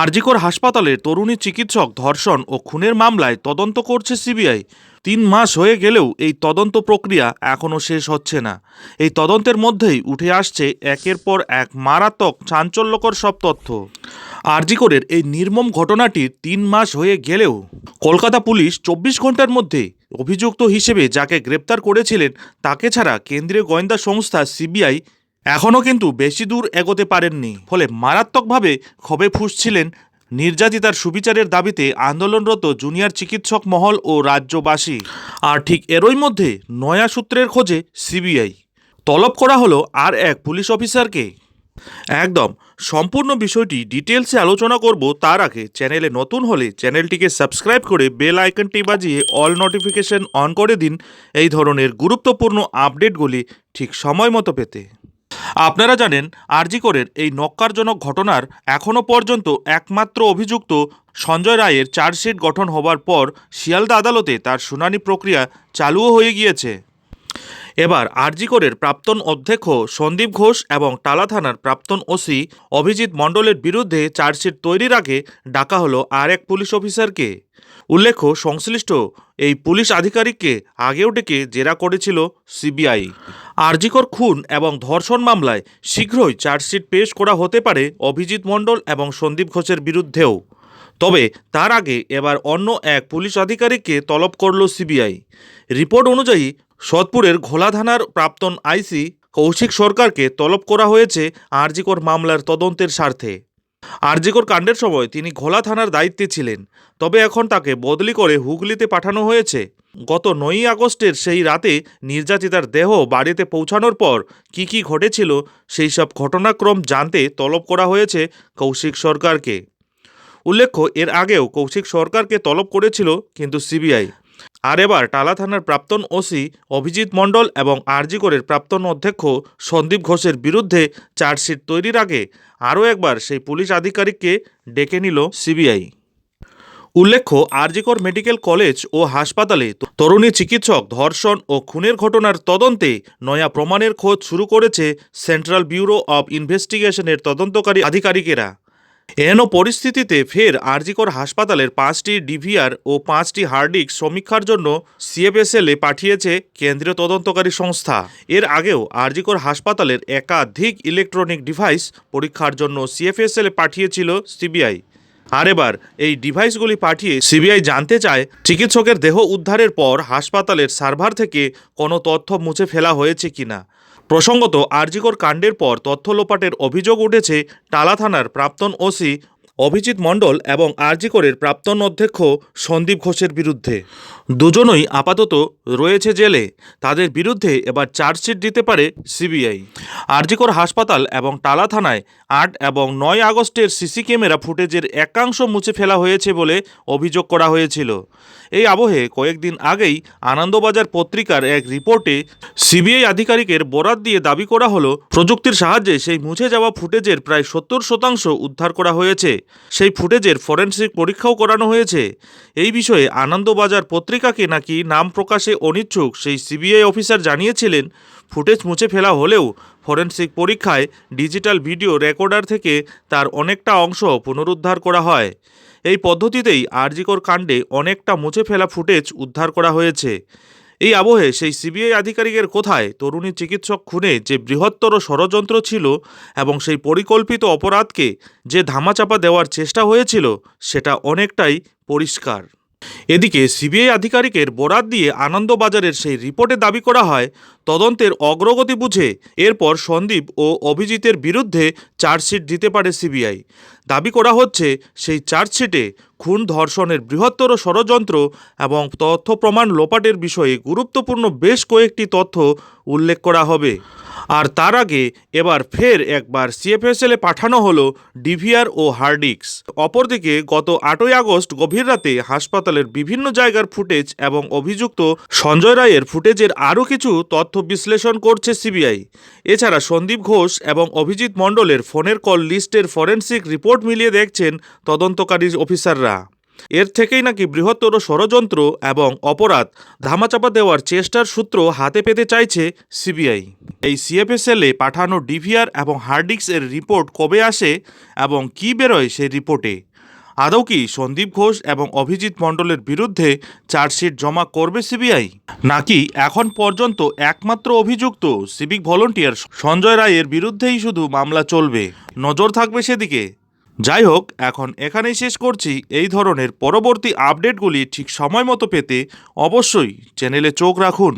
আরজিকর হাসপাতালে তরুণী চিকিৎসক, ধর্ষণ ও খুনের মামলায় তদন্ত করছে সিবিআই। তিন মাস হয়ে গেলেও এই তদন্ত প্রক্রিয়া এখনও শেষ হচ্ছে না। এই তদন্তের মধ্যেই উঠে আসছে একের পর এক মারাত্মক চাঞ্চল্যকর সব তথ্য। আরজিকরের এই নির্মম ঘটনাটি তিন মাস হয়ে গেলেও কলকাতা পুলিশ চব্বিশ ঘণ্টার মধ্যে অভিযুক্ত হিসেবে যাকে গ্রেপ্তার করেছিলেন, তাকে ছাড়া কেন্দ্রীয় গোয়েন্দা সংস্থা সিবিআই এখনও কিন্তু বেশি দূর এগোতে পারেননি। ফলে মারাত্মকভাবে ক্ষোভে ফুসছিলেন নির্যাতিতার সুবিচারের দাবিতে আন্দোলনরত জুনিয়র চিকিৎসক মহল ও রাজ্যবাসী। আর ঠিক এরই মধ্যে নয়া সূত্রের খোঁজে সিবিআই। তলব করা হলো আর এক পুলিশ অফিসারকে। একদম, সম্পূর্ণ বিষয়টি ডিটেলসে আলোচনা করব তার আগে চ্যানেলে নতুন হলে চ্যানেলটিকে সাবস্ক্রাইব করে বেল আইকনটি বাজিয়ে অল নোটিফিকেশন অন করে দিন এই ধরনের গুরুত্বপূর্ণ আপডেটগুলি ঠিক সময় মতো পেতে। আপনারা জানেন, আরজিকরের এই নক্কারজনক ঘটনার এখনও পর্যন্ত একমাত্র অভিযুক্ত সঞ্জয় রায়ের চার্জশিট গঠন হবার পর শিয়ালদা আদালতে তার শুনানি প্রক্রিয়া চালুও হয়ে গিয়েছে। এবার আরজিকরের প্রাক্তন অধ্যক্ষ সন্দীপ ঘোষ এবং টালা থানার প্রাক্তন ওসি অভিজিৎ মণ্ডলের বিরুদ্ধে চার্জশিট তৈরির আগে ডাকা হলো আর এক পুলিশ অফিসারকে। উল্লেখ্য, সংশ্লিষ্ট এই পুলিশ আধিকারিককে আগেও ডেকে জেরা করেছিল সিবিআই। আরজিকর খুন এবং ধর্ষণ মামলায় শীঘ্রই চার্জশিট পেশ করা হতে পারে অভিজিৎ মণ্ডল এবং সন্দীপ ঘোষের বিরুদ্ধেও। তবে তার আগে এবার অন্য এক পুলিশ আধিকারিককে তলব করল সিবিআই। রিপোর্ট অনুযায়ী সোদপুরের ঘোলা থানার প্রাক্তন আইসি কৌশিক সরকারকে তলব করা হয়েছে আরজিকর মামলার তদন্তের স্বার্থে। আরজিকর কাণ্ডের সময় তিনি ঘোলা থানার দায়িত্বে ছিলেন, তবে এখন তাকে বদলি করে হুগলিতে পাঠানো হয়েছে। গত নয়ই আগস্টের সেই রাতে নির্যাতিতার দেহ বাড়িতে পৌঁছানোর পর কি কি ঘটেছিল, সেই সব ঘটনাক্রম জানতে তলব করা হয়েছে কৌশিক সরকারকে। উল্লেখ্য, এর আগেও কৌশিক সরকারকে তলব করেছিল কিন্তু সিবিআই। আর এবার টালা থানার প্রাক্তন ওসি অভিজিৎ মণ্ডল এবং আরজিকরের প্রাক্তন অধ্যক্ষ সন্দীপ ঘোষের বিরুদ্ধে চার্জশিট তৈরির আগে আরও একবার সেই পুলিশ আধিকারিককে ডেকে নিল সিবিআই। উল্লেখ্য আরজিকর মেডিকেল কলেজ ও হাসপাতালে তরুণী চিকিৎসক ধর্ষণ ও খুনের ঘটনার তদন্তে নয়া প্রমাণের খোঁজ শুরু করেছে সেন্ট্রাল ব্যুরো অব ইনভেস্টিগেশনের তদন্তকারী আধিকারিকেরা। এন পরিস্থিতিতে ফের আরজিকর হাসপাতালের পাঁচটি ডিভিআর ও পাঁচটি হার্ডিক সমীক্ষার জন্য সিএফএসএলে পাঠিয়েছে কেন্দ্রীয় তদন্তকারী সংস্থা। এর আগেও আরজিকর হাসপাতালের একাধিক ইলেকট্রনিক ডিভাইস পরীক্ষার জন্য সিএফএসএলে পাঠিয়েছিল সিবিআই। আর এবার এই ডিভাইসগুলি পাঠিয়ে সিবিআই জানতে চায়, চিকিৎসকের দেহ উদ্ধারের পর হাসপাতালের সার্ভার থেকে কোনো তথ্য মুছে ফেলা হয়েছে কিনা। প্রসঙ্গত আরজিকর কাণ্ডের পর তথ্য লোপাটের অভিযোগ উঠেছে, টালা থানার প্রাক্তন ওসি অভিজিৎ মণ্ডল এবং আরজিকরের প্রাক্তন অধ্যক্ষ সন্দীপ ঘোষের বিরুদ্ধে। দুজনই আপাতত রয়েছে জেলে। তাদের বিরুদ্ধে এবার চার্জশিট দিতে পারে সিবিআই। আরজিকর হাসপাতাল এবং টালা থানায় আট এবং নয় আগস্টের সিসি ক্যামেরা ফুটেজের একাংশ মুছে ফেলা হয়েছে বলে অভিযোগ করা হয়েছিল। এই আবহে কয়েকদিন আগেই আনন্দবাজার পত্রিকার এক রিপোর্টে সিবিআই আধিকারিকের বরাত দিয়ে দাবি করা হলো, প্রযুক্তির সাহায্যে সেই মুছে যাওয়া ফুটেজের প্রায় সত্তর শতাংশ উদ্ধার করা হয়েছে। সেই ফুটেজের ফরেন্সিক পরীক্ষাও করানো হয়েছে। এই বিষয়ে আনন্দবাজার পত্রিকাকে নাকি নাম প্রকাশে অনিচ্ছুক সেই সিবিআই অফিসার জানিয়েছিলেন, ফুটেজ মুছে ফেলা হলেও ফরেন্সিক পরীক্ষায় ডিজিটাল ভিডিও রেকর্ডার থেকে তার অনেকটা অংশ পুনরুদ্ধার করা হয়। এই পদ্ধতিতেই আরজিকর কাণ্ডে অনেকটা মুছে ফেলা ফুটেজ উদ্ধার করা হয়েছে। এই আবহে সেই সিবিআই আধিকারিকের কোথায় তরুণী চিকিৎসক খুনে যে বৃহত্তর ষড়যন্ত্র ছিল এবং সেই পরিকল্পিত অপরাধকে যে ধামাচাপা দেওয়ার চেষ্টা হয়েছিল, সেটা অনেকটাই পরিষ্কার। এদিকে সিবিআই আধিকারিকের বরাত দিয়ে আনন্দবাজারের সেই রিপোর্টে দাবি করা হয়, তদন্তের অগ্রগতি বুঝে এরপর সন্দীপ ও অভিজিতের বিরুদ্ধে চার্জশিট দিতে পারে সিবিআই। দাবি করা হচ্ছে, সেই চার্জশিটে খুন ধর্ষণের বৃহত্তর ষড়যন্ত্র এবং তথ্য প্রমাণ লোপাটের বিষয়ে গুরুত্বপূর্ণ বেশ কয়েকটি তথ্য উল্লেখ করা হবে। আর তার আগে এবার ফের একবার সিএফএসএলে পাঠানো হলো ডিভিআর ও হার্ডিক্স অপরদিকে গত আটই আগস্ট গভীর রাতে হাসপাতালের বিভিন্ন জায়গার ফুটেজ এবং অভিযুক্ত সঞ্জয় রায়ের ফুটেজের আরও কিছু তথ্য বিশ্লেষণ করছে সিবিআই। এছাড়া সন্দীপ ঘোষ এবং অভিজিৎ মণ্ডলের ফোনের কল লিস্টের ফরেনসিক রিপোর্ট মিলিয়ে দেখছেন তদন্তকারী অফিসাররা। এর থেকেই নাকি বৃহত্তর ষড়যন্ত্র এবং অপরাধ ধামাচাপা দেওয়ার চেষ্টার সূত্র হাতে পেতে চাইছে সিবিআই। এই সিএফএসএলে পাঠানো ডিভিআর এবং হার্ডিক্স এর রিপোর্ট কবে আসে এবং কি বেরোয় সেই রিপোর্টে? আদৌ কি সন্দীপ ঘোষ এবং অভিজিৎ মণ্ডলের বিরুদ্ধে চার্জশিট জমা করবে সিবিআই? নাকি এখন পর্যন্ত একমাত্র অভিযুক্ত সিভিক ভলন্টিয়ার সঞ্জয় রায়ের বিরুদ্ধেই শুধু মামলা চলবে? নজর থাকবে সেদিকে। যাই হোক এখন এখানেই শেষ করছি। এই ধরনের পরবর্তী আপডেটগুলি ঠিক সময় মতো পেতে অবশ্যই চ্যানেলে চোখ রাখুন।